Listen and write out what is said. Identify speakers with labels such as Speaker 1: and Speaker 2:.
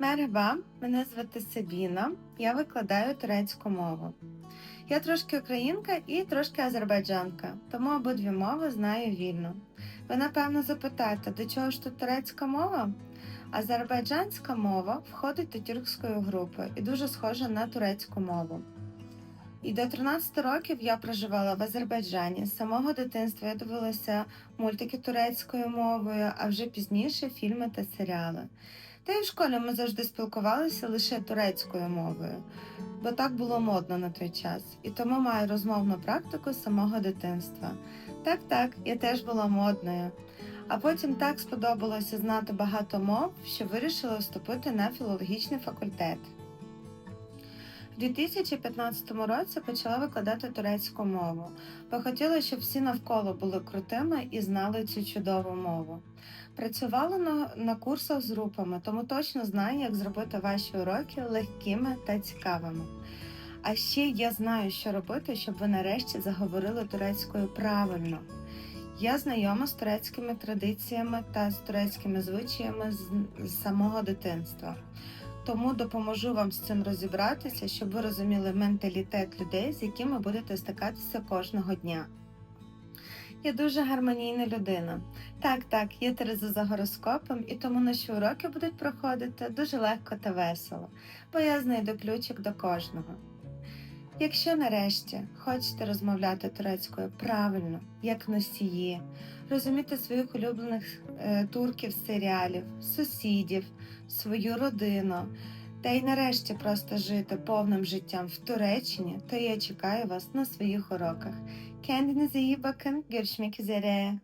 Speaker 1: Мерхба, мене звати Сабіна, я викладаю турецьку мову. Я трошки українка і трошки азербайджанка, тому обидві мови знаю вільно. Ви напевно запитаєте, до чого ж тут турецька мова? Азербайджанська мова входить до тюркської групи і дуже схожа на турецьку мову. І до 13 років я проживала в Азербайджані. З самого дитинства я дивилася мультики турецькою мовою, а вже пізніше фільми та серіали. Та й в школі ми завжди спілкувалися лише турецькою мовою, бо так було модно на той час, і тому маю розмовну практику з самого дитинства. Так, так, я теж була модною. А потім так сподобалося знати багато мов, що вирішила вступити на філологічний факультет. У 2015 році почала викладати турецьку мову, бо хотіла, щоб всі навколо були крутими і знали цю чудову мову. Працювала на, на курсах з групами, тому точно знаю, як зробити ваші уроки легкими та цікавими. А ще я знаю, що робити, щоб ви нарешті заговорили турецькою правильно. Я знайома з турецькими традиціями та з турецькими звичаями з, з самого дитинства. Тому допоможу вам з цим розібратися, щоб ви розуміли менталітет людей, з якими будете стикатися кожного дня. Я дуже гармонійна людина. Так, так, я Тереза за гороскопом, і тому наші уроки будуть проходити дуже легко та весело, бо я знайду ключик до кожного. Якщо нарешті хочете розмовляти турецькою правильно, як носії, розуміти своїх улюблених е, турків серіалів, сусідів, свою родину, та й нарешті просто жити повним життям в Туреччині, то я чекаю вас на своїх уроках. Kendinize iyi bakın. Görüşmek üzere.